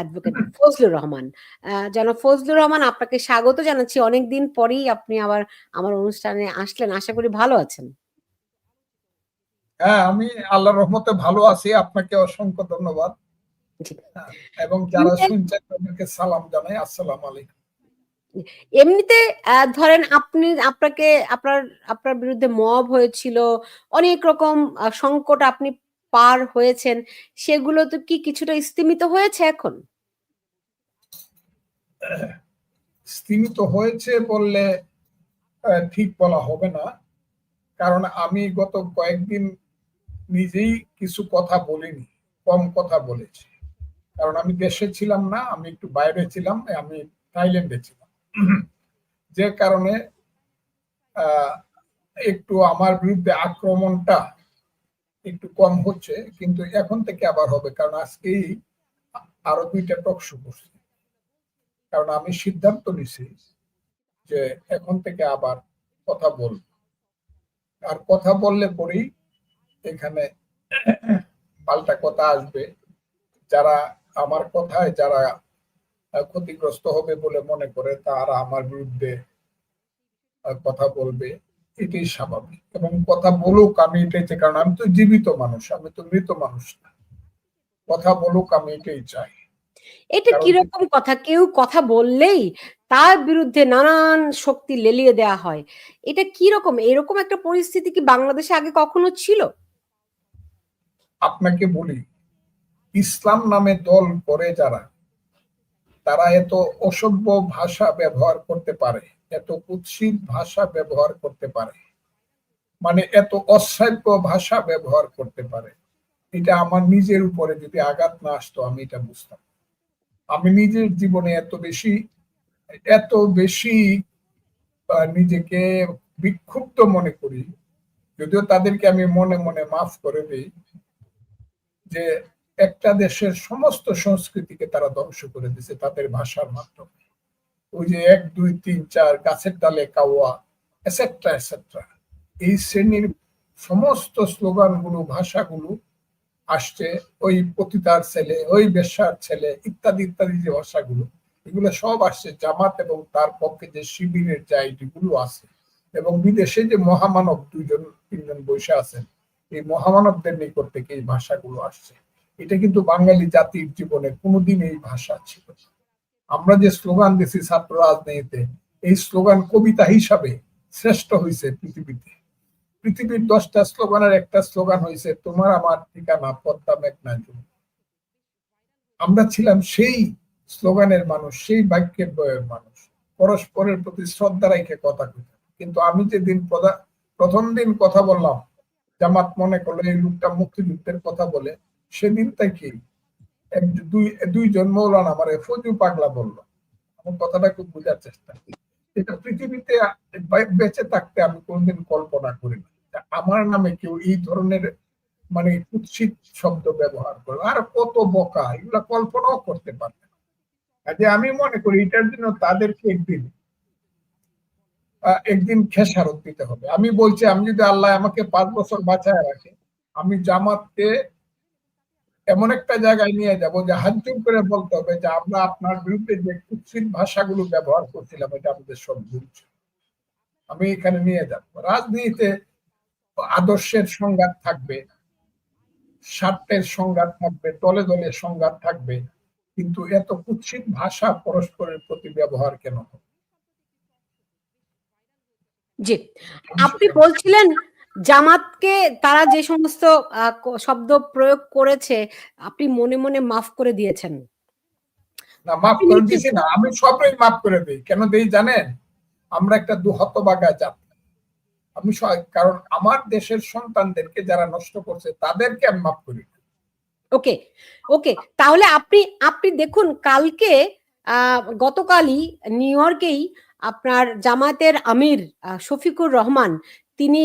Advocate Fazlur Rahman. যেন ফজলুর রহমান আপনাকে স্বাগত জানাচ্ছি। অনেকদিন পরেই আপনি আবার আমার অনুষ্ঠানে আসলেন। আশা করি ভালো আছেন। হ্যাঁ আমি আল্লাহর রহমতে ভালো আছি। আপনাকে অসংখ্য ধন্যবাদ। হ্যাঁ, এবং যারা শুনছেন তাদেরকে সালাম জানাই। আসসালাম আলাইকুম। এমনিতে ধরেন আপনি আপনাকে আপনার আপনার বিরুদ্ধে মব হয়েছিল অনেক রকম সংকট আপনি পার হয়েছেন সেগুলো তো কি কিছুটা স্তিমিত হয়েছে এখন? স্তিমিত হয়েছে বললে ঠিক বলা হবে না। কারণ আমি গত কয়েকদিন নিজেই কিছু কথা বলিনি, কম কথা বলেছি। কারণ আমি দেশে ছিলাম না, আমি একটু বাইরে ছিলাম আমি থাইল্যান্ডে ছিলাম। যে কারণে একটু আমার বিরুদ্ধে আক্রমণটা একটু কম হচ্ছে, কিন্তু এখন থেকে আবার হবে, কারণ আজকেই আরও দুইটা টক শো করছি। কারণ আমি সিদ্ধান্ত নিছি যে এখন থেকে আবার কথা বলব। আর কথা বললে পরেই এখানে পাল্টা কথা আসবে। যারা আমার কথায় যারা ক্ষতিগ্রস্ত হবে বলে মনে করে তারা আমার বিরুদ্ধে কথা বলবে, এটাই স্বাভাবিক। এবং কথা বলুক আমি এটাই চাই, কারণ আমি তো জীবিত মানুষ, আমি তো মৃত মানুষ না। কথা বলুক আমি এটাই চাই। এটা কীরকম কথা? কেউ কথা বললেই তার বিরুদ্ধে নানান শক্তি লেলিয়ে দেয়া হয়। এটা কি রকম এরকম একটা পরিস্থিতি কি বাংলাদেশে আগে কখনো ছিল? আপনাকে বলি ইসলাম নামে দল করে যারা তারা এত অসভ্য ভাষা ব্যবহার করতে পারে এত কুৎসিত ভাষা ব্যবহার করতে পারে মানে এত অশ্রাব্য ভাষা ব্যবহার করতে পারে। এটা আমার নিজের উপরে যদি আঘাত না আসতো আমি এটা বুঝতাম। আমি নিজের জীবনে এত বেশি এত বেশি নিজেকে বিক্ষুব্ধ মনে করি, যদিও তাদেরকে আমি মনে মনে মাফ করে দিই, যে একটা দেশের সমস্ত সংস্কৃতিকে তারা ধ্বংস করে দিছে তাদের ভাষার মাধ্যমে। ওই যে এক, দুই, তিন, চার, গাছের ডালে কাওয়া এসেট্রা এসেট্রা এই শ্রেণির সমস্ত স্লোগানগুলো, ভাষাগুলো আসছে, ওই পতিতার ছেলে, ওই বেশার ছেলে, ইত্যাদি ইত্যাদি যে ভাষাগুলো, এগুলো সব আসছে জামাত এবং তার পক্ষে যে শিবিরের যে আছে এবং বিদেশে যে মহামানব দুইজন, তিনজন বসে আছেন, এই মহামানবদের নিকট থেকে এই ভাষাগুলো আসছে। এটা কিন্তু বাঙালি জাতির জীবনে কোনোদিন এই ভাষা ছিল আমরা যে স্লোগান দিছি ছাত্র রাজনীতিতে, এই স্লোগান কবিতা হিসাবে শ্রেষ্ঠ হয়েছে পৃথিবীতে। পৃথিবীর দশটা স্লোগানের একটা স্লোগান হয়েছে তোমার আমার ঠিকানা, পদ্মা মেঘনা আমরা ছিলাম সেই স্লোগানের মানুষ, সেই বাক্যের বয়ের মানুষ। পরস্পরের প্রতি শ্রদ্ধা রেখে কথা কইতাম। কিন্তু আমি যেদিন প্রথম দিন কথা বললাম, জামাত মনে করল এই লোকটা মুক্তিযুদ্ধের কথা বলে, সেদিন থেকে দুই, দুইজন মৌলানা আমার ফজু পাগলা বলল। আমার কথাটা খুব বোঝার চেষ্টা এটা পৃথিবীতে বেঁচে থাকতে আমি কোনদিন কল্পনা করি না। আমার নামে কেউ এই ধরনের মানে কুৎসিত শব্দ ব্যবহার করে, আর কত বোকা, এগুলা কল্পনাও করতে পারবে না। কাজে আমি মনে করি এটার জন্য তাদেরকে একদিন একদিন খেসারত দিতে হবে। আমি বলছি, আমি যদি আল্লাহ আমাকে পাঁচ বছর বাঁচায় রাখে, আমি জামাতকে এমন একটা জায়গায় নিয়ে যাব যে হাজুম করে বলতে হবে যে আমরা আপনার বিরুদ্ধে যে কুৎসিত ভাষাগুলো ব্যবহার করছিলাম, এটা আমাদের সব ভুল আমি এখানে নিয়ে যাব। রাজনীতিতে আদর্শের সংঘাত থাকবে স্বার্থের সংঘাত থাকবে দলে দলে সংঘাত থাকবে কিন্তু এত কুৎসিত ভাষা পরস্পরের প্রতি ব্যবহার কেন জি আপনি বলছিলেন জামাতকে তারা যে সমস্ত শব্দ প্রয়োগ করেছে আপনি মনে মনে মাফ করে দিয়েছেন। না মাফ করে দিয়েছি না আমি সবই মাফ করে দিই। কেন দেই জানেন? আমরা একটা দুহতবাগা জাত। আমি কারণ আমার দেশের সন্তানদেরকে যারা নষ্ট করছে তাদেরকে আমি মাফ করি। ওকে ওকে তাহলে আপনি আপনি দেখুন কালকে গতকালই নিউ ইয়র্কেই আপনার জামাতের আমির শফিকুর রহমান তিনি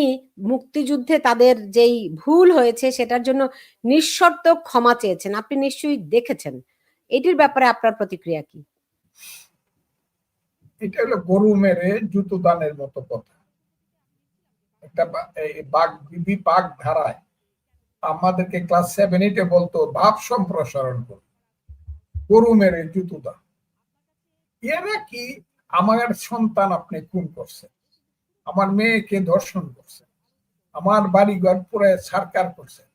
মুক্তিযুদ্ধে তাদের যেই ভুল হয়েছে সেটার জন্য নিঃশর্ত ক্ষমা চেয়েছেন। আপনি নিশ্চয়ই দেখেছেন। এটির ব্যাপারে আপনার প্রতিক্রিয়া কি? এটা হলো গরু মেরে জুতো দানের মতো কথা। একটা বাঘ বাঘ ধারায় আমাদেরকে ক্লাস সেভেন এইটে বলতো, ভাব সম্প্রসারণ করো। গরু মেরে জুতো দাও এরা কি? আমার সন্তান আপনি খুন আমার মেয়েকে ধর্ষণ আমার পুরে সারকার করছেন।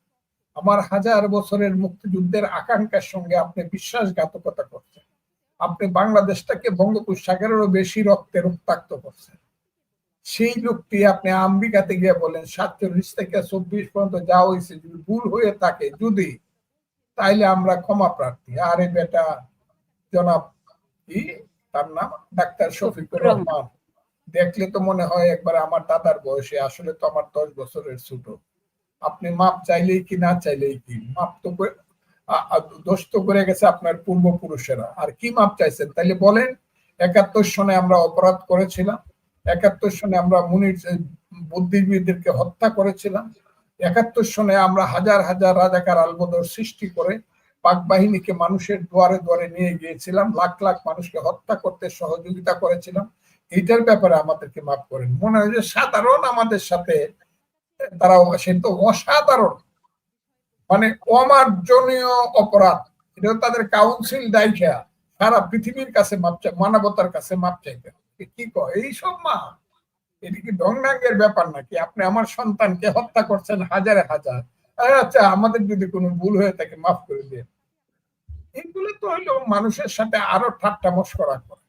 আমার হাজার বছরের মুক্তিযুদ্ধের আকাঙ্ক্ষার সঙ্গে আপনি বিশ্বাসঘাতকতা করছেন। আপনি বাংলাদেশটাকে বঙ্গোপসাগরেরও বেশি রক্তে রক্তাক্ত করছেন। সেই লোকটি আপনি আমেরিকাতে গিয়ে বলেন সাতচল্লিশ থেকে চব্বিশ পর্যন্ত যা হয়েছে যদি ভুল হয়ে থাকে যদি তাইলে আমরা ক্ষমা প্রার্থী। আরে বেটা জনাব কি? তার নাম ডাক্তার শফিকুর রহমান। দেখলে তো মনে হয় একবার আমার দাদার বয়সে আসলে তো আমার দশ বছরের ছোট। আপনি মাপ চাইলেই কি না চাইলেই কি? মাপ তো দোষ তো করে গেছে আপনার পূর্বপুরুষেরা। আর কি মাপ চাইছেন? তাইলে বলেন একাত্তর সনে আমরা অপরাধ করেছিলাম। একাত্তর সনে আমরা মুনির বুদ্ধিজীবীদেরকে হত্যা করেছিলাম। একাত্তর সনে আমরা হাজার হাজার রাজাকার আলবদর সৃষ্টি করে পাক বাহিনীকে মানুষের দুয়ারে দুয়ারে নিয়ে গিয়েছিলাম, লাখ লাখ মানুষকে হত্যা করতে সহযোগিতা করেছিলাম। এইটার ব্যাপারে আমাদেরকে মাফ করেন। মনে হয় যে সাধারণ আমাদের সাথে তারা সে তো অসাধারণ। মানে অমার্জনীয় অপরাধ। এটা তাদের কাউন্সিল দায়িকা সারা পৃথিবীর কাছে মাপ মানবতার কাছে মাপ চাইতে। কি কয়? এইসব মা? এটা কি ডংডাঙ্গের ব্যাপার নাকি? আপনি আমার সন্তানকে হত্যা করছেন হাজারে হাজার। আচ্ছা আমাদের যদি কোনো ভুল হয়ে থাকে মাফ করে দিয়ে এগুলো তো হলো মানুষের সাথে আরও ঠাট্টা মস্করা করে।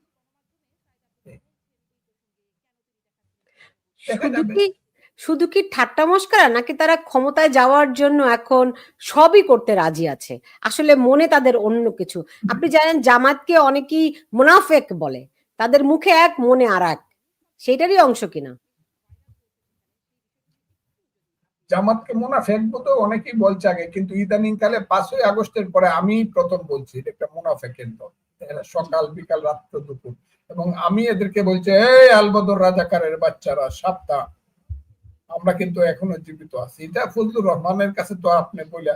শুধু কি ঠাট্টা মস্করা নাকি তারা ক্ষমতায় যাওয়ার জন্য এখন সবই করতে রাজি আছে? আসলে মনে তাদের অন্য কিছু। আপনি জানেন জামাতকে অনেকেই মুনাফেক বলে। তাদের মুখে এক, মনে আর এক। সেটারই অংশ কিনা? জামাতকে মুনাফেক তো অনেকেই বলছে আগে, কিন্তু ইদানিং কালে পাঁচই আগস্টের পরে আমি প্রথম বলছি একটা মুনাফেকের দল। সকাল, বিকাল, রাত্র, দুপুর। এবং আমি এদেরকে বলছি, এই আলবদর রাজাকারের বাচ্চারা, সাবধান। আমরা কিন্তু এখনও জীবিত আছি। এটা ফজলুর রহমানের কাছে তো আপনি বলে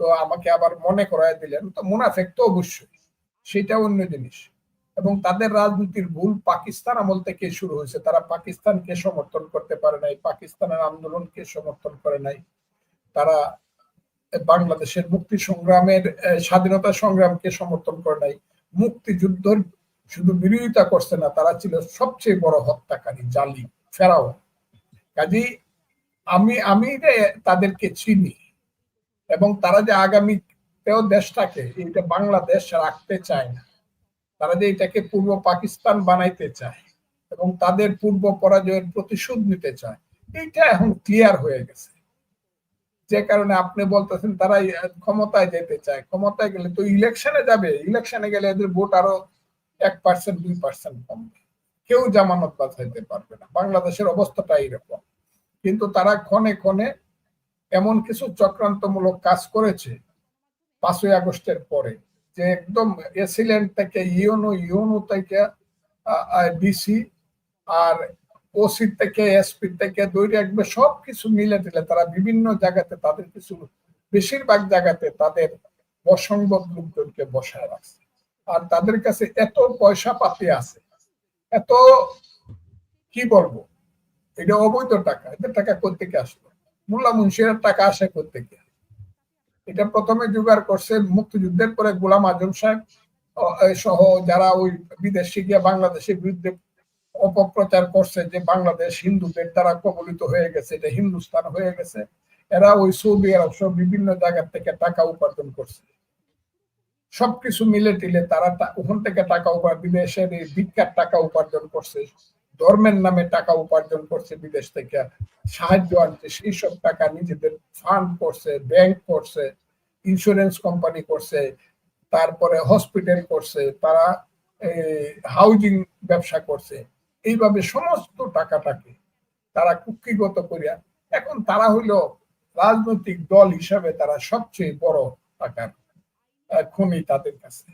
তো আমাকে আবার মনে করায় দিলেন। তো মুনাফেক তো অবশ্যই। সেটা অন্য জিনিস। এবং তাদের রাজনীতির ভুল পাকিস্তান আমল থেকে শুরু হয়েছে। তারা পাকিস্তানকে সমর্থন করতে পারে নাই, পাকিস্তানের আন্দোলনকে সমর্থন করে নাই। তারা বাংলাদেশের মুক্তি সংগ্রামের স্বাধীনতা সংগ্রামকে সমর্থন করে নাই। মুক্তিযুদ্ধের শুধু বিরোধিতা করছে না, তারা ছিল সবচেয়ে বড় হত্যাকারী জালি ফেরাও কাজী আমি আমি তাদেরকে চিনি এবং তারা যে আগামীতেও দেশটাকে এটা বাংলাদেশ রাখতে চায় না। তারা যে এটাকে পূর্ব পাকিস্তান বানাইতে চায় এবং তাদের পূর্ব পরাজয়ের প্রতিশোধ নিতে চায়, এইটা এখন ক্লিয়ার হয়ে গেছে। যে কারণে আপনি বলতেছেন তারা ক্ষমতায় যেতে চায়। ক্ষমতায় গেলে তো ইলেকশনে যাবে। ইলেকশনে গেলে এদের ভোট আরও এক পার্সেন্ট দুই পার্সেন্ট কমবে। কেউ জামানত বাঁচাইতে পারবে না। বাংলাদেশের অবস্থাটা এইরকম। কিন্তু তারা ক্ষণে ক্ষণে এমন কিছু চক্রান্তমূলক কাজ করেছে পাঁচই আগস্টের পরে। যে একদম এসিলেন্ট থেকে ইউনো ইউনো থেকে ডিসি আর ওসি থেকে এসপি থেকে দৈরে একবার সব কিছু মিলে দিলে তারা বিভিন্ন জায়গাতে তাদের কিছু, বেশিরভাগ জায়গাতে তাদের অসংগত লোকজনকে বসায় রাখছে। আর তাদের কাছে এত পয়সা পাতি আছে, এত, কি বলব? এটা অবৈধ টাকা, এদের টাকা কোথেকে আসলো? মোল্লা মুন্সিরের টাকা আসে কোথেকে এটা প্রথমে জোগাড় করছে মুক্তিযুদ্ধের পরে গোলাম আজম সাহেব সহ যারা ওই বিদেশে গিয়ে বাংলাদেশের বিরুদ্ধে অপপ্রচার করছে যে বাংলাদেশ হিন্দুদের দ্বারা কবলিত হয়ে গেছে, এটা হিন্দুস্তান হয়ে গেছে, এরা ওই সৌদি আরব সহ বিভিন্ন জায়গা থেকে টাকা উপার্জন করছে। সবকিছু মিলে টিলে তারা ওখান থেকে টাকা উপার্জন, বিদেশের এই ভিক্ষার টাকা উপার্জন করছে। ধর্মের নামে টাকা উপার্জন করছে বিদেশ থেকে, সাহায্য আনছে সেই সব টাকা নিজেদের ফান্ড করছে ব্যাংক করছে ইন্স্যুরেন্স কোম্পানি করছে, তারপরে হসপিটাল করছে, তারা হাউজিং ব্যবসা করছে। এইভাবে সমস্ত টাকাটাকে তারা কুক্ষিগত করিয়া, এখন তারা হইল রাজনৈতিক দল হিসাবে তারা সবচেয়ে বড় টাকার খনি তাদের কাছে।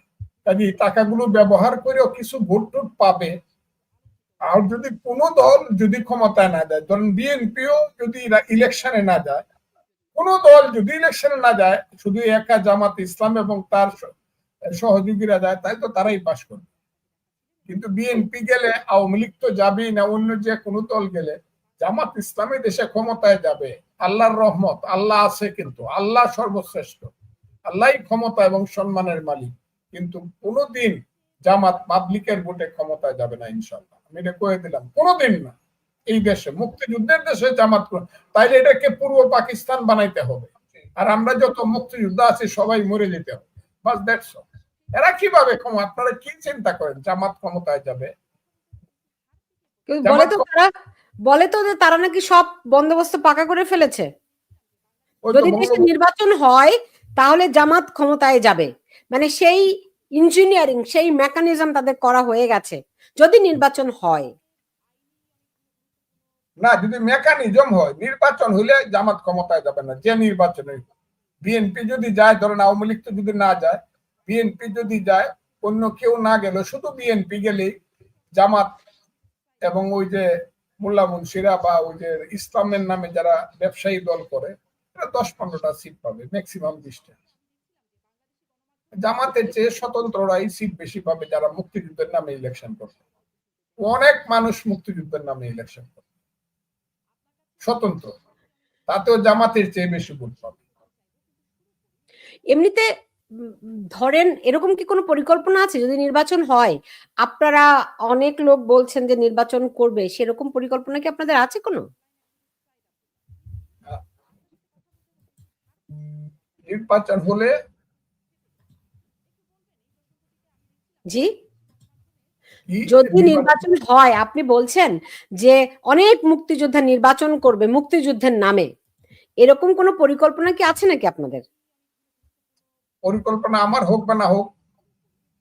কাজে এই টাকাগুলো ব্যবহার করেও কিছু ভোট পাবে আর যদি কোন দল যদি ক্ষমতায় না যায়, ধরেন বিএনপিও যদি ইলেকশনে না যায়, কোন দল যদি ইলেকশনে না যায়, শুধু একা জামাত ইসলাম এবং তার সহযোগীরা যায়, তাই তো তারাই পাশ করবে। কিন্তু বিএনপি গেলে, আওয়ামী লীগ তো যাবেই না, অন্য যে কোনো দল গেলে, জামাত ইসলামী দেশে ক্ষমতায় যাবে। আল্লাহর রহমত, আল্লাহ আছে কিন্তু, আল্লাহ সর্বশ্রেষ্ঠ, আল্লাহই ক্ষমতা এবং সম্মানের মালিক। কিন্তু কোনোদিন জামাত, পাবলিকের ভোটে ক্ষমতায় যাবে না ইনশাল্লাহ আমি এটা কয়ে দিলাম কোনোদিন না। এই দেশে মুক্তিযুদ্ধের দেশে জামাত তাইলে এটাকে পূর্ব পাকিস্তান বানাইতে হবে। আর আমরা যত মুক্তিযুদ্ধ আছি সবাই মরে যেতে হবে। বাস দ্যাটস এরা কীভাবে আপনারা কি চিন্তা করেন? জামাত ক্ষমতায় যাবে? বলে তো তারা বলে তো যে তারা নাকি সব বন্দোবস্ত পাকা করে ফেলেছে। যদি দেশে নির্বাচন হয় তাহলে জামাত ক্ষমতায় যাবে। মানে সেই ইঞ্জিনিয়ারিং সেই মেকানিজম তাদের করা হয়ে গেছে। যদি নির্বাচন হয়। না, যদি মেকানিজম হয়, নির্বাচন হইলে জামাত ক্ষমতায় যাবে না, যে নির্বাচনে। বিএনপি যদি যায়, ধরেন আওয়ামী লীগ তো যদি না যায় বিএনপি যদি যায়, অন্য কেউ না গেল শুধু বিএনপি গেলেই জামাত এবং ওই যে মোল্লা মুন্সিরা বা ওই যে ইসলামের নামে যারা ব্যবসায়ী দল করে দশ পনেরোটা সিট পাবে ম্যাক্সিমাম বিশটা। জামাতের চেয়ে স্বতন্ত্ররাই সিট বেশি পাবে যারা মুক্তিযুদ্ধের নামে ইলেকশন করবে। অনেক মানুষ মুক্তিযুদ্ধের নামে ইলেকশন করবে। স্বতন্ত্র। তাতেও জামাতের চেয়ে বেশি ভোট পাবে। এমনিতে ধরেন এরকম কি কোনো পরিকল্পনা আছে? যদি নির্বাচন হয় আপনারা অনেক লোক বলছেন যে নির্বাচন করবে সেরকম পরিকল্পনা কি আপনাদের আছে কোনো? নির্বাচন হলে জি? যদি নির্বাচন হয় আপনি বলছেন যে অনেক মুক্তিযোদ্ধা নির্বাচন করবে মুক্তিযুদ্ধের নামে। এরকম কোনো পরিকল্পনা কি আছে নাকি আপনাদের? পরিকল্পনা আমার হোক বা না হোক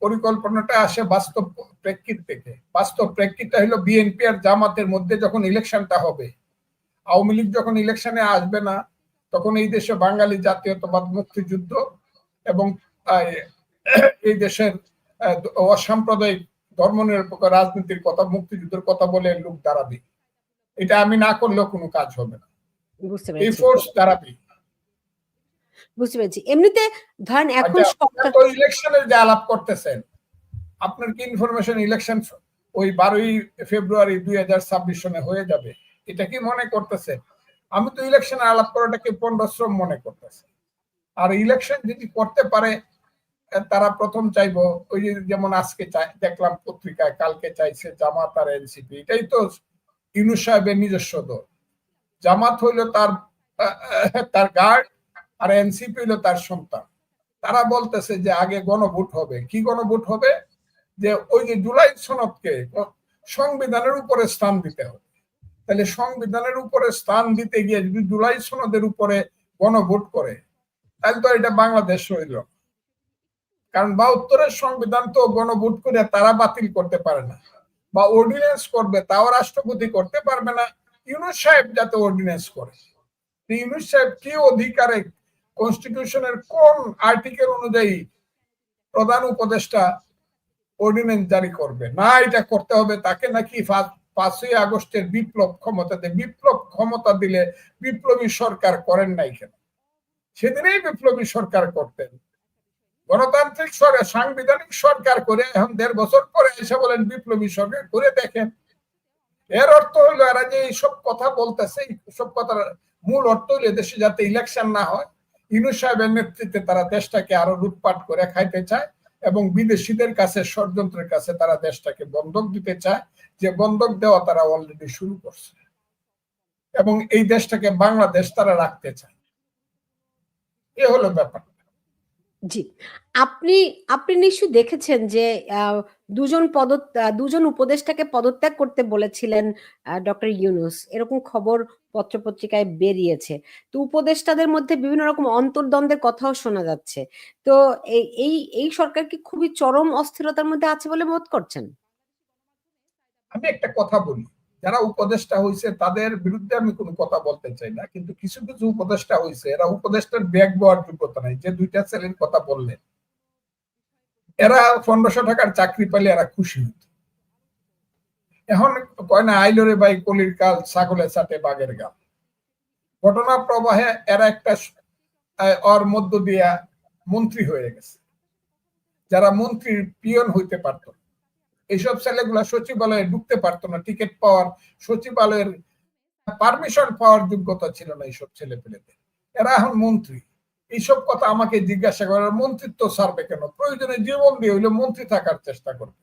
পরিকল্পনাটা আসে বাস্তব প্রেক্ষিত থেকে। বাস্তব প্রেক্ষিতটা হলো বিএনপি আর জামাতের মধ্যে যখন ইলেকশনটা হবে আওয়ামী লীগ যখন ইলেকশনে আসবে না তখন এই দেশে বাঙালি জাতীয়তাবাদ মুক্তিযুদ্ধ এবং এই দেশের অসাম্প্রদায়িক ধর্মনিরপেক্ষ রাজনীতির কথা মুক্তিযুদ্ধের কথা বলে লোক দাঁড়াবে। এটা আমি না করলেও কোনো কাজ হবে না। এই ফোর্স দাঁড়াবে। বুঝতে পেরেছি। এমনিতে ধরেন এখন আচ্ছা, তো ইলেকশনের যে আলাপ করতেছেন আপনার কি ইনফরমেশন ইলেকশন ওই বারোই ফেব্রুয়ারি দুই হাজার ছাব্বিশ সনে হয়ে যাবে? এটা কি মনে করতেছেন? আমি তো ইলেকশনের আলাপ করাটাকে পণ্ডশ্রম মনে করতেছি। আর ইলেকশন যদি করতে পারে তারা প্রথম চাইব, ওই যেমন আজকে দেখলাম পত্রিকায়, কালকে চাইছে জামাত আর এনসিপি। এটাই তো ইউনুস সাহেবের নিজস্ব দল। জামাত হইল তার তার গার্ড আর এনসিপি হইল তার সন্তান। তারা বলতেছে যে আগে গণভোট হবে। কি গণভোট হবে? যে ওই যে জুলাই সনদকে সংবিধানের উপরে স্থান দিতে হবে। তাহলে সংবিধানের উপরে স্থান দিতে গিয়ে যদি জুলাই সনদের উপরে গণভোট করে, তাহলে তো এটা বাংলাদেশ হইল। না। কারণ বাহাত্তরের সংবিধান তো গণভোট করে তারা বাতিল করতে পারে না, বা অর্ডিন্যান্স করবে তাও রাষ্ট্রপতি করতে পারবে না। ইউনুস সাহেব যাতে অর্ডিন্যান্স করে ইউনুস সাহেব কি অধিকারে কনস্টিটিউশনের কোন আর্টিকেল অনুযায়ী প্রধান উপদেষ্টা অর্ডিন্যান্স জারি করবে? না, এটা করতে হবে তাকে নাকি পাঁচই আগস্টের বিপ্লব ক্ষমতা দেয় বিপ্লব ক্ষমতা দিলে বিপ্লবী সরকার করেন নাই কেন? সেদিনেই বিপ্লবী সরকার করতেন। গণতান্ত্রিক সরকার, সাংবিধানিক সরকার করে এখন দেড় বছর পরে এসে বলেন বিপ্লবী সরকার, করে দেখেন। এর অর্থ হইল এরা যে এইসব কথা বলতেছে সব কথার মূল অর্থ হইল দেশে যাতে ইলেকশন না হয়। ইনু সাহেবের নেতৃত্বে তারা দেশটাকে আরও লুটপাট করে খাইতে চায় এবং বিদেশিদের কাছে, ষড়যন্ত্রের কাছে তারা দেশটাকে বন্ধক দিতে চায়। যে বন্ধক দেওয়া তারা অলরেডি শুরু করছে। এবং এই দেশটাকে বাংলাদেশ তারা রাখতে চায়। এ হলো ব্যাপার। জি। আপনি আপনি নিশ্চয়ই দেখেছেন যে দুজন পদ দুজন উপদেষ্টাকে পদত্যাগ করতে বলেছিলেন ডক্টর ইউনুস। এরকম খবর পত্রপত্রিকায় বেরিয়েছে। তো উপদেষ্টাদের মধ্যে বিভিন্ন রকম অন্তর্দ্বন্দ্বের কথাও শোনা যাচ্ছে। তো এই এই সরকার কি খুবই চরম অস্থিরতার মধ্যে আছে বলে বোধ করছেন? আমি একটা কথা বলি। যারা উপদেষ্টা হয়েছে তাদের বিরুদ্ধে আমি কোনো কথা বলতে চাই না। কিন্তু কিছু কিছু উপদেষ্টা হয়েছে এরা উপদেষ্টার ব্যাগ বওয়ার যোগ্যতা নাই, যে দুইটা ছেলের কথা বললেন। এরা পনেরোশো টাকার চাকরি পেলে এরা খুশি হইত। এখন কয় না আইলরে বাই কলির কাল, ছাগলের সাথে বাঘের গাল। ঘটনা প্রবাহে এরা একটা অর মধ্য দিয়া মন্ত্রী হয়ে গেছে। যারা মন্ত্রীর পিয়ন হইতে পারতো না। এইসব ছেলেগুলা সচিবালয়ে ঢুকতে পারতো না টিকিট পাওয়ার সচিবালয়ের পারমিশন পাওয়ার যোগ্যতা ছিল না এইসব ছেলে পেলেদের এরা এখন মন্ত্রী। এইসব কথা আমাকে জিজ্ঞাসা করার মন্ত্রিত্ব সারবে কেন? প্রয়োজনে জীবন দিয়ে হইলে মন্ত্রী থাকার চেষ্টা করবে।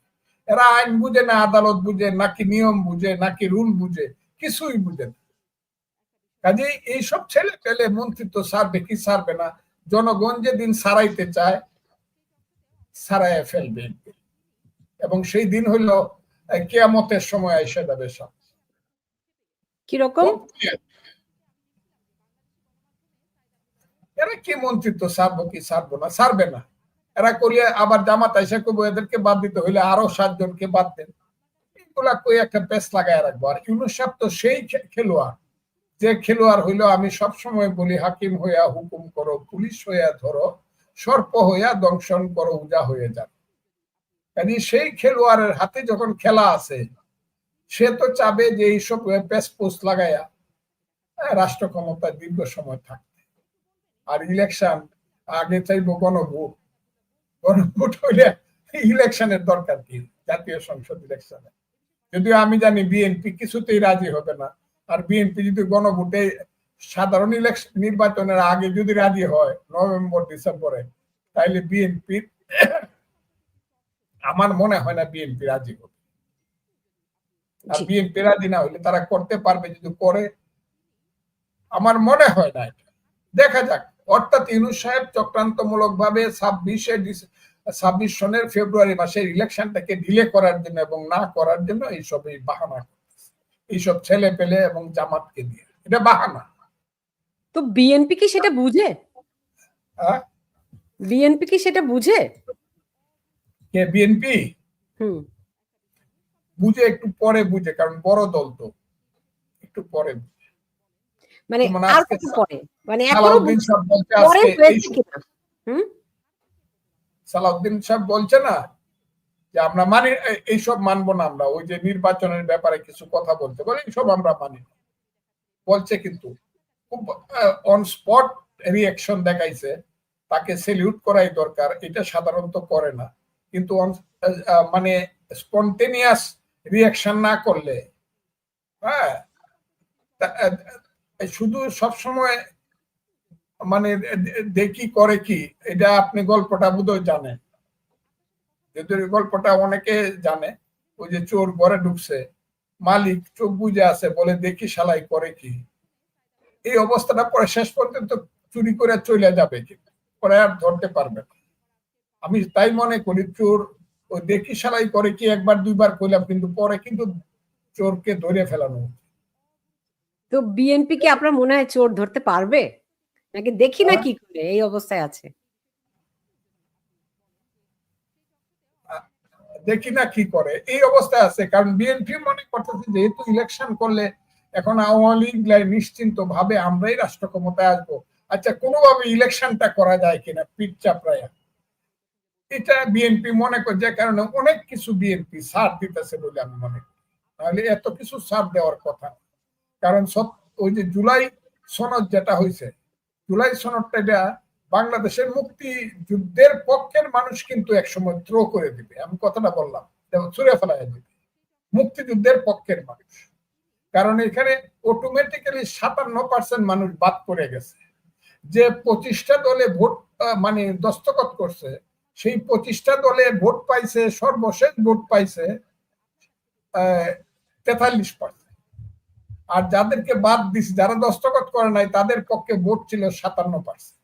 এরা আইন বুঝে না, আদালত বুঝে, নাকি নিয়ম বুঝে, নাকি রুল বুঝে, কিছুই বুঝে না। কাজে এইসব ছেলে পেলে মন্ত্রিত্ব সারবে কি সারবে না, জনগণ যেদিন সারাইতে চায় সারাইয়া ফেলবে এবং সেই দিন হইল কেয়ামতের সময় এসে যাবে সব। কীরকম? এরা কি মন্ত্রিত্ব সারবো কি সারবো না সারবে না। এরা করলে আবার জামাত এসে করব এদেরকে বাদ দিতে হইলে আরও সাতজনকে বাদ দেন। এগুলা কই একটা পেস লাগায় রাখব। আর ইউনুস সাহেব তো সেই খেলোয়াড়। যে খেলোয়াড় হইল আমি সব সময় বলি হাকিম হইয়া হুকুম করো পুলিশ হইয়া ধরো সর্প হইয়া দংশন করো উজা হয়ে যান কাজে সেই খেলোয়াড়ের হাতে যখন খেলা আছে, সে তো চাবে যে এইসব পেস পোস্ট লাগাইয়া রাষ্ট্র ক্ষমতা দীর্ঘ সময় থাকতে। আর ইলেকশন আগে চাইব গণভোট। গণভোট হইলে ইলেকশনের দরকার কি? জাতীয় সংসদ ইলেকশনে। যদিও আমি জানি বিএনপি কিছুতেই রাজি হবে না। আর বিএনপি যদি গণভোটে সাধারণ ইলেকশন নির্বাচনের আগে যদি রাজি হয়, নভেম্বর, ডিসেম্বরে, তাইলে বিএনপি আমার মনে হয় না বিএনপি রাজি হবে। আর বিএনপি রাজি না হইলে তারা করতে পারবে যদি করে। আমার মনে হয় না এটা। দেখা যাক। অর্থাৎ ইউনুস সাহেব চক্রান্তমূলক ভাবে ছাব্বিশে ছাব্বিশ সনের ফেব্রুয়ারি মাসের ইলেকশনটাকে ডিলে করার জন্য এবং না করার জন্য এইসব এই বাহানা এইসব ছেলে পেলে এবং জামাতকে দিয়ে। এটা বাহানা। তো বিএনপি কি সেটা বুঝে? হ্যাঁ? বিএনপি কি সেটা বুঝে? কে? বিএনপি বুঝে একটু পরে বুঝে কারণ বড় দল তো। একটু পরে মানে মানে আর কত পরে? মানে এখনও সালাউদ্দিন সাহেব বলছে পরে হয়েছে কিনা? হুম? সালাউদ্দিন সাহেব বলছে না যে আমরা মানি এইসব মানবো না আমরা। ওই যে নির্বাচনের ব্যাপারে কিছু কথা বলতে বলে এইসব আমরা মানি না। বলছে কিন্তু খুব অন স্পট রিয়াকশন দেখাইছে। তাকে সেলিউট করাই দরকার এটা সাধারণত করে না। কিন্তু মানে স্পন্টেনিয়াস রিয়াকশন না করলে হ্যাঁ? শুধু সব সময় মানে দেখি করে কি, এটা আপনি গল্পটা বোধহয় জানেন। যদি গল্পটা অনেকে জানে, ওই যে চোর ঘরে ঢুকছে, মালিক চোখ বুঝে আছে, বলে দেখি সালাই করে কি। এই অবস্থাটা পরে শেষ পর্যন্ত চুরি করে চলে যাবে পরে আর ধরতে পারবে না। আমি তাই মনে করি চোর ওই দেখি শালাই করে কি একবার দুইবার করলাম কিন্তু পরে কিন্তু চোরকে ধরে ফেলানো। তো বিএনপি কি আপনার মনে হয় চোর ধরতে পারবে? নাকি দেখি না হ্যাঁ। কি করে এই অবস্থায় আছে? দেখি না কি করে এই অবস্থায় আছে। কারণ বিএনপি মনে করতেছে যেহেতু ইলেকশন করলে এখন আওয়ামী লীগ নিশ্চিন্ত ভাবে আমরাই রাষ্ট্র ক্ষমতায় আসব। আচ্ছা কোনোভাবে ইলেকশনটা করা যায় কিনা পিঠ চাপড়াইয়া। এটা বিএনপি মনে করে, যে কারণে অনেক কিছু বিএনপি ছাড় দিতেছে বলে আমি মনে করি। তাহলে এত কিছু ছাড় দেওয়ার কথা। কারণ সব- ওই যে জুলাই সনদ যেটা হয়েছে জুলাই সনদটা এটা বাংলাদেশের মুক্তি যুদ্ধের পক্ষের মানুষ কিন্তু একসময় থ্রো করে দিবে। আমি কথাটা বললাম ছুড়ে ফেলাই দিবে। মুক্তিযুদ্ধের পক্ষের মানুষ। কারণ এখানে অটোমেটিক্যালি সাতান্ন পার্সেন্ট মানুষ বাদ পড়ে গেছে। যে পঁচিশটা দলে ভোট মানে দস্তখত করছে সেই পঁচিশটা দলে ভোট পাইছে, সর্বশেষ ভোট পাইছে তেতাল্লিশ পার্সেন্ট। আর যাদেরকে বাদ দিছে, যারা দস্তখত করে নাই, তাদের পক্ষে ভোট ছিল সাতান্ন পার্সেন্ট।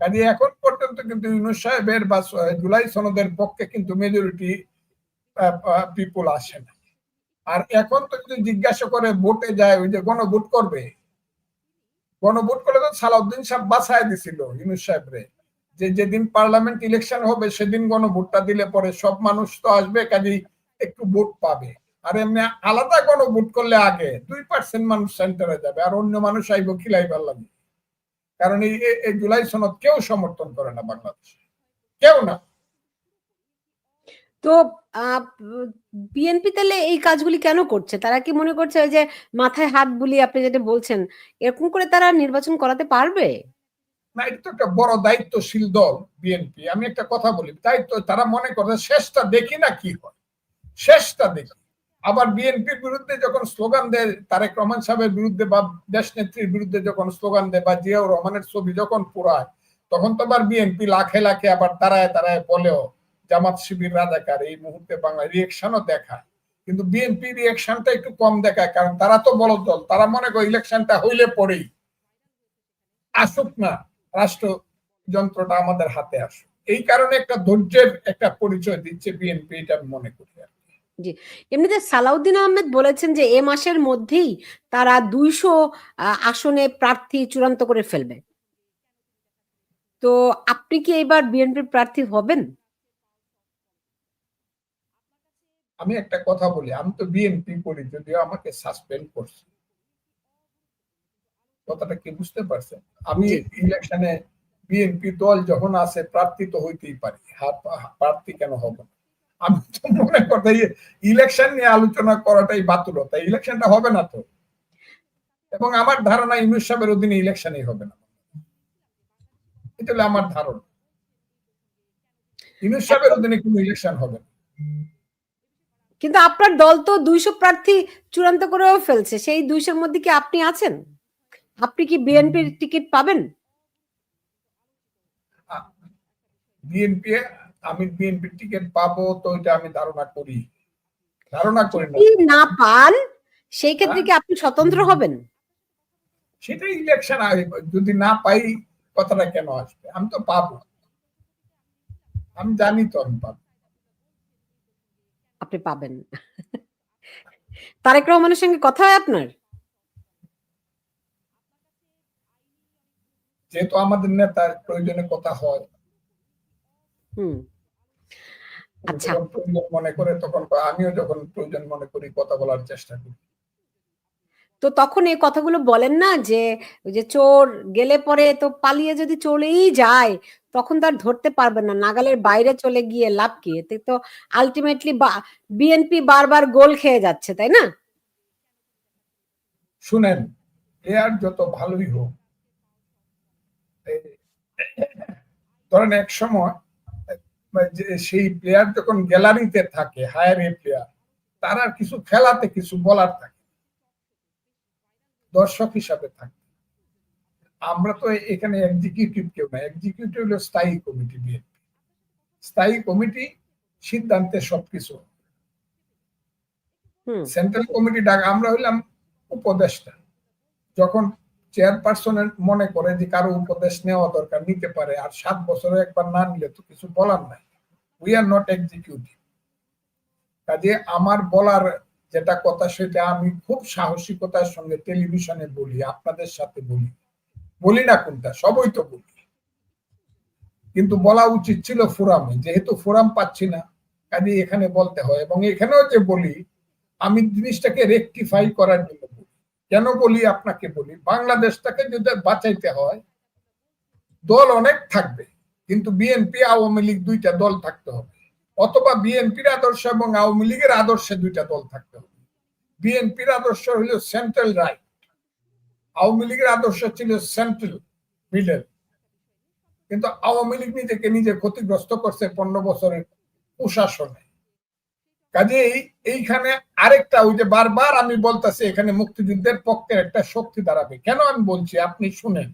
কাজে এখন পর্যন্ত কিন্তু ইউনুস সাহেবের বা জুলাই সনদের পক্ষে কিন্তু মেজরিটি পিপুল আসে না। আর এখন তো যদি জিজ্ঞাসা করে ভোটে যায়, ওই যে গণভোট করবে, গণভোট করলে তো সালাউদ্দিন সাহেব বাছায় দিছিল ইউনুস সাহেবরে। যে যেদিন পার্লামেন্ট ইলেকশন হবে, সেদিন গণভোটটা দিলে পরে সব মানুষ তো আসবে, কাজেই একটু ভোট পাবে। আর এমনি আলাদা গণভোট করলে আগে দুই পার্সেন্ট মানুষ সেন্টারে যাবে, আর অন্য মানুষ আইব খিলাইবার লাগে কারণ এই জুলাই সনদ কেউ সমর্থন করে না বাংলাদেশে। কেউ না। তো বিএনপি তাহলে এই কাজগুলি কেন করছে? তারা কি মনে করছে যে মাথায় হাত বুলিয়ে আপনি যেটা বলছেন, এরকম করে তারা নির্বাচন করাতে পারবে? না, এটা তো একটা বড় দায়িত্বশীল দল, বিএনপি। আমি একটা কথা বলি, দায়িত্ব তারা মনে করে, শেষটা দেখি না কি হয়। শেষটা দেখি। আবার বিএনপির বিরুদ্ধে যখন স্লোগান দেয়, তারেক রহমান সাহেবের বিরুদ্ধে বা দেশ নেত্রীর বিরুদ্ধে যখন স্লোগান দেয় বা জিয়াউর রহমানের ছবি যখন পুরায় তখন তো আবার বিএনপি লাখে লাখে আবার তারায় তারায় বলেও, জামাত শিবির রাজাকার, এই মুহূর্তে বাংলা রিয়েকশনও দেখায়। কিন্তু বিএনপি রিয়েকশনটা একটু কম দেখায়, কারণ তারা তো বড় দল, তারা মনে করে ইলেকশনটা হইলে পরেই। আসুক না। রাষ্ট্র যন্ত্রটা আমাদের হাতে আসুক। এই কারণে একটা ধৈর্যের একটা পরিচয় দিচ্ছে বিএনপি এটা আমি মনে করি আর কি। এমনিতে সালাউদ্দিন আহমেদ বলেছেন যে এ মাসের মধ্যেই তারা দুইশো আসনে প্রার্থী চূড়ান্ত করে ফেলবে। তো আপনি কি এবার বিএনপির প্রার্থী হবেন? আমি একটা কথা বলি আমি তো বিএনপি করি যদিও আমাকে সাসপেন্ড করছে। কথাটা কি বুঝতে পারছেন? আমি ইলেকশনে বিএনপি দল যখন আছে প্রার্থী তো হইতেই পারি। প্রার্থী কেন হব আমি তো মনে করতে ইলেকশন নিয়ে আলোচনা করাটাই বাতুলতা ইলেকশনটা হবে না তো। এবং আমার ধারণা ইউনুস সাহেবের অধীনে ইলেকশনই হবে না। এটা হলো আমার ধারণা। ইউনুস সাহেবের অধীনে কোনো ইলেকশন হবে না। কিন্তু আপনার দল তো দুইশো প্রার্থী চূড়ান্ত করেও ফেলছে। সেই দুইশোর মধ্যে কি আপনি আছেন? আপনি কি বিএনপির টিকিট পাবেন? বিএনপি আমি বিএনপি টিকিট পাবো তো এটা আমি ধারণা করি। ধারণা করি না। না পান সেই ক্ষেত্রে কি আপনি স্বতন্ত্র হবেন? সেটা ইলেকশন যদি না পাই কথাটা কেন আসবে? আমি তো পাবো। আমি জানি তো আমি পাবো। আপনি পাবেন। তারেক রহমানের সঙ্গে কথা হয় আপনার? যেহেতু আমাদের নেতার প্রয়োজনে কথা হয়। আচ্ছা। প্রয়োজন মনে করে তখন আমিও যখন প্রয়োজন মনে করি কথা বলার চেষ্টা করি। তো তখন এই কথাগুলো বলেন না যে ওই যে চোর গেলে পরে তো পালিয়ে যদি চলেই যায় তখন তার ধরতে পারবেন না। নাগালের বাইরে চলে গিয়ে লাভ কি? এতে তো আলটিমেটলি বিএনপি বারবার গোল খেয়ে যাচ্ছে তাই না? শুনেন প্লেয়ার যত ভালোই হোক ধরেন এক সময় সেই প্লেয়ার যখন গ্যালারিতে থাকে হায়ার এ প্লেয়ার তার আর কিছু খেলাতে কিছু বলার থাকে দর্শক হিসাবে থাকে। আমরা তো এখানে এক্সিকিউটিভ কেউ না। এক্সিকিউটিভ হলো স্থায়ী কমিটি বিএনপি স্থায়ী কমিটি সিদ্ধান্তে সবকিছু। হুম। সেন্ট্রাল কমিটি ডাক আমরা হইলাম উপদেষ্টা। যখন চেয়ারপারসনের মনে করে যে কারও উপদেশ নেওয়া দরকার, নিতে পারে। আর সাত বছরে একবার না নিলে তো কিছু বলার নাই। উই আর নট এক্সিকিউটিভ কাজে আমার বলার যেটা কথা, সেটা আমি খুব সাহসিকতার সঙ্গে টেলিভিশনে বলি, আপনাদের সাথে বলি। বলি না কোনটা, সবই তো বলি। কিন্তু বলা উচিত ছিল ফোরামে, যেহেতু ফোরাম পাচ্ছি না, কাজে এখানে বলতে হয়। এবং এখানেও যে বলি, আমি জিনিসটাকে রেকটিফাই করার জন্য কেন বলি আপনাকে বলি, বাংলাদেশটাকে যদি বাঁচাইতে হয়, দল অনেক থাকবে, কিন্তু বিএনপি, আওয়ামী লীগ দুইটা দল থাকতে হবে। অথবা বিএনপির আদর্শ এবং আওয়ামী লীগের আদর্শে দুইটা দল থাকতে হবে। বিএনপির আদর্শ হলো সেন্ট্রাল রাইট, আওয়ামী লীগের আদর্শ ছিল সেন্ট্রাল মিডল। কিন্তু আওয়ামী লীগ নিজেকে নিজে ক্ষতিগ্রস্ত করছে পনেরো বছরের প্রশাসনে। কাজেই এইখানে আরেকটা ওই যে বারবার আমি বলতেছি এখানে মুক্তিযুদ্ধের পক্ষের একটা শক্তি দাঁড়াবে। কেন আমি বলছি? আপনি শুনেন।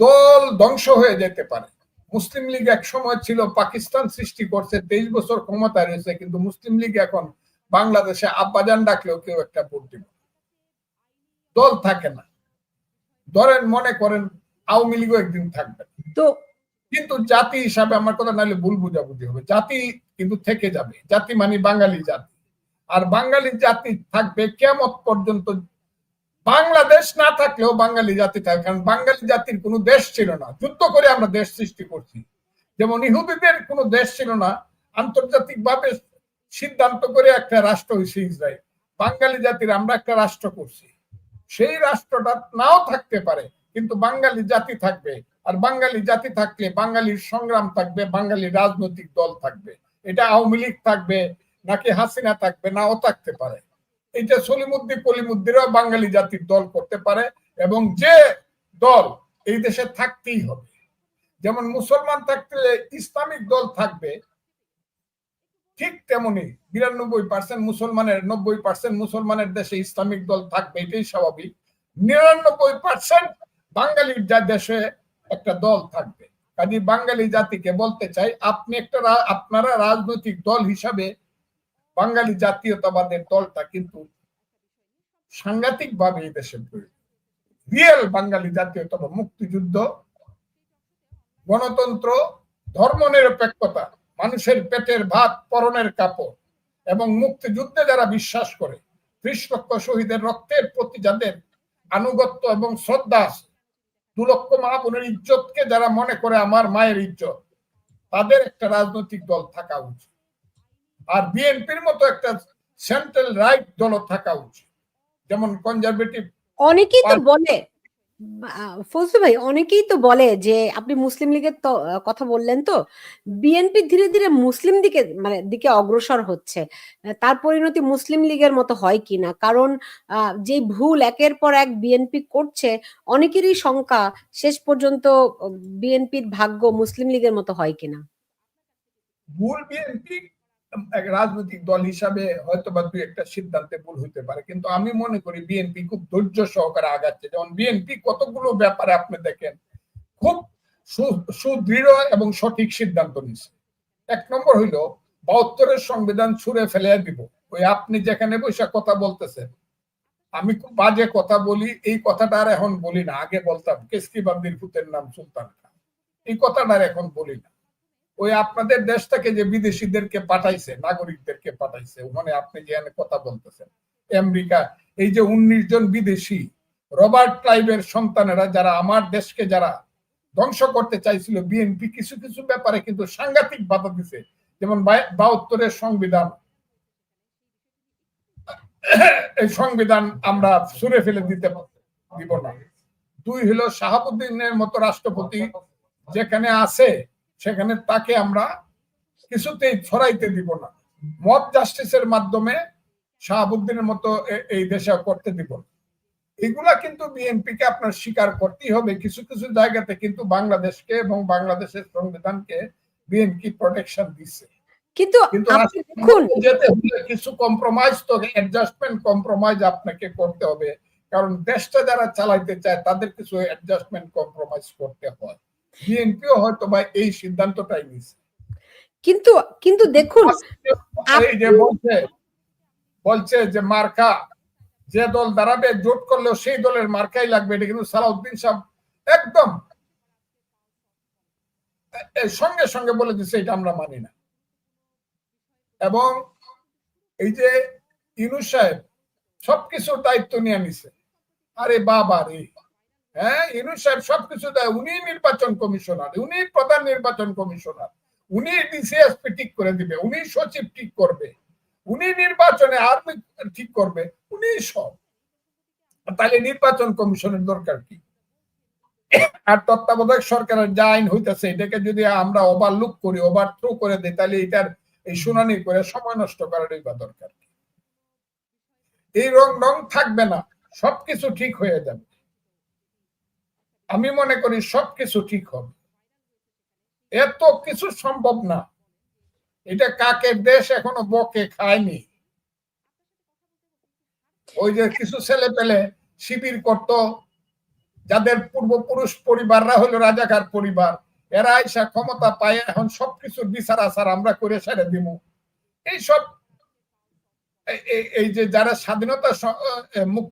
দল ধ্বংস হয়ে যেতে পারে। মুসলিম লীগ এক সময় ছিল পাকিস্তান সৃষ্টি করছে তেইশ বছর ক্ষমতা রয়েছে কিন্তু মুসলিম লীগ এখন বাংলাদেশে আব্বাজান ডাকলেও কেউ একটা ভোট দিবে দল থাকে না। ধরেন মনে করেন আওয়ামী লীগও একদিন থাকবে। তো কিন্তু জাতি হিসাবে আমার কথা নাহলে ভুল বুঝাবুঝি হবে। জাতি কিন্তু থেকে যাবে। জাতি মানে বাঙালি জাতি। আর বাঙালি জাতি থাকবে কেমত পর্যন্ত। বাংলাদেশ না থাকলেও বাঙালি জাতি থাকবে, কারণ বাঙালি জাতির কোনো দেশ ছিল না। যুদ্ধ করে আমরা দেশ সৃষ্টি করছি। যেমন ইহুদিদের কোনো দেশ ছিল না আন্তর্জাতিক ভাবে সিদ্ধান্ত করে একটা রাষ্ট্র হয়েছে ইসরায়েল। বাঙালি জাতির আমরা একটা রাষ্ট্র করছি। সেই রাষ্ট্রটা নাও থাকতে পারে, কিন্তু বাঙালি জাতি থাকবে। আর বাঙালি জাতি থাকলে বাঙালির সংগ্রাম থাকবে বাঙালি রাজনৈতিক দল থাকবে। এটা আওয়ামী লীগ থাকবে, নাকি হাসিনা থাকবে, নাও থাকতে পারে। এটা সলিমুদ্দি কলিমুদ্দিরাও বাঙালি জাতির দল করতে পারে, এবং যে দল এই দেশে থাকতেই হবে। যেমন মুসলমান থাকতে ইসলামিক দল থাকবে, ঠিক তেমনি বিরানব্বই পার্সেন্ট মুসলমানের, নব্বই পার্সেন্ট মুসলমানের দেশে ইসলামিক দল থাকবে, এটাই স্বাভাবিক। নিরানব্বই পার্সেন্ট বাঙালির যা দেশে একটা দল থাকবে। কাজে বাঙালি জাতিকে বলতে চাই, আপনি একটা আপনারা রাজনৈতিক দল হিসাবে বাঙালি জাতীয়তাবাদের দলটা কিন্তু সাংঘাতিক ভাবে এই দেশে রিয়েল বাঙালি জাতীয়তাবাদ, মুক্তিযুদ্ধ, গণতন্ত্র, ধর্মনিরপেক্ষতা, মানুষের পেটের ভাত, পরনের কাপড় এবং মুক্তিযুদ্ধে যারা বিশ্বাস করে ত্রিশ শহীদের রক্তের প্রতি যাদের আনুগত্য এবং শ্রদ্ধা আছে দু লক্ষ মা বোনের ইজ্জতকে যারা মনে করে আমার মায়ের ইজ্জত তাদের একটা রাজনৈতিক দল থাকা উচিত। আর বিএনপির মতো একটা সেন্ট্রাল রাইট দল থাকা উচিত। যেমন কনজারভেটিভ অনেকেই তো বলে ফজলু ভাই, অনেকেই তো বলে যে, আপনি মুসলিম লীগের কথা বললেন তো, বিএনপি ধীরে ধীরে মুসলিম দিকে মানে দিকে অগ্রসর হচ্ছে। তার পরিণতি মুসলিম লীগের মতো হয় কিনা কারণ যে ভুল একের পর এক বিএনপি করছে, অনেকেরই শঙ্কা শেষ পর্যন্ত বিএনপির ভাগ্য মুসলিম লীগের মতো হয় কিনা ভুল বিএনপি রাজনৈতিক দল হিসাবে হয়তো বা দুই একটা সিদ্ধান্তে ভুল হইতে পারে। কিন্তু আমি মনে করি বিএনপি খুব ধৈর্য সহকারে আগাচ্ছে। যেমন বিএনপি কতগুলো ব্যাপারে আপনি দেখেন, খুব সুদৃঢ় এবং সঠিক সিদ্ধান্ত নিচ্ছে এক নম্বর হইল, বাহাত্তরের সংবিধান ছুড়ে ফেলে দিব। ওই আপনি যেখানে বসে কথা বলতেছেন, আমি খুব বাজে কথা বলি, এই কথাটা আর এখন বলি না। আগে বলতাম কেসকি বান্দির পুতের নাম সুলতান খান এই কথাটা আর এখন বলি না। ওই আপনাদের দেশ থেকে যে বিদেশিদেরকে পাঠাইছে, নাগরিকদেরকে পাঠাইছে, ওখানে আপনি যে কথা বলতেছেন। আমেরিকা, এই যে উনিশ জন বিদেশি, রবার্ট ক্লাইভের সন্তানেরা যারা আমার দেশকে যারা ধ্বংস করতে চাইছিল, বিএনপি কিছু কিছু ব্যাপারে কিন্তু সাংঘাতিক বাধা দিছে। যেমন বাহাত্তরের সংবিধান, এই সংবিধান আমরা সুরে ফেলে দিতে দিব না। দুই হলো শাহাবুদ্দিনের মতো রাষ্ট্রপতি যেখানে আছে সেখানে তাকে আমরা কিছুতেই ছড়াইতে দিব না। মত জাস্টিসের মাধ্যমে শাহাবুদ্দিনের মতো এই দেশে করতে দিব না। এগুলা কিন্তু বিএনপি কে আপনার স্বীকার করতেই হবে। কিছু কিছু জায়গাতে কিন্তু বাংলাদেশকে এবং বাংলাদেশের সংবিধানকে বিএনপি প্রোটেকশন দিচ্ছে কিন্তু যেতে হলে কিছু কম্প্রোমাইজ তো অ্যাডজাস্টমেন্ট কম্প্রোমাইজ আপনাকে করতে হবে। কারণ দেশটা যারা চালাইতে চায় তাদের কিছু অ্যাডজাস্টমেন্ট কম্প্রোমাইজ করতে হয়। বিএনপিও হয়তো বা এই সিদ্ধান্তটাই নিছে কিন্তু কিন্তু দেখুন যে বলছে বলছে যে মার্কা যে দল দাঁড়াবে জোট করলেও সেই দলের মার্কাই লাগবে এটা কিন্তু সালাউদ্দিন সাহেব একদম সঙ্গে সঙ্গে বলে দিচ্ছে এটা আমরা মানি না। এবং এই যে ইনু সাহেব সবকিছুর দায়িত্ব নিয়ে নিছে। আরে বাবা রে হ্যাঁ ইউনুস সবকিছু দেয়। উনি নির্বাচন কমিশনার উনি প্রধান নির্বাচন কমিশনার। উনি ডিসিএসপি ঠিক করে দিবে উনি সচিব ঠিক করবে উনি নির্বাচনে আর্মি ঠিক করবে উনি সব। তাহলে নির্বাচন কমিশনের দরকার কি? আর তত্ত্বাবধায়ক সরকারের যা আইন হইতেছে, এটাকে যদি আমরা ওভারলুক করি ওভার থ্রু করে দিই, তাহলে এটার এই শুনানি করে সময় নষ্ট বা দরকার এই রং রং থাকবে না, সবকিছু ঠিক হয়ে যাবে। আমি মনে করি সবকিছু ঠিক হবে। এত কিছু সম্ভব না। এটা কাকের দেশ এখনও বকে খায়নি। ওই যে কিছু ছেলে পেলে শিবির করত, যাদের পূর্বপুরুষ পরিবাররা হলো রাজাকার পরিবার, এরা আইসা ক্ষমতা পায়, এখন সবকিছুর বিচার আচার আমরা করে সেরে দিব। এইসব এই- এই- এই যে যারা স্বাধীনতা মুক্ত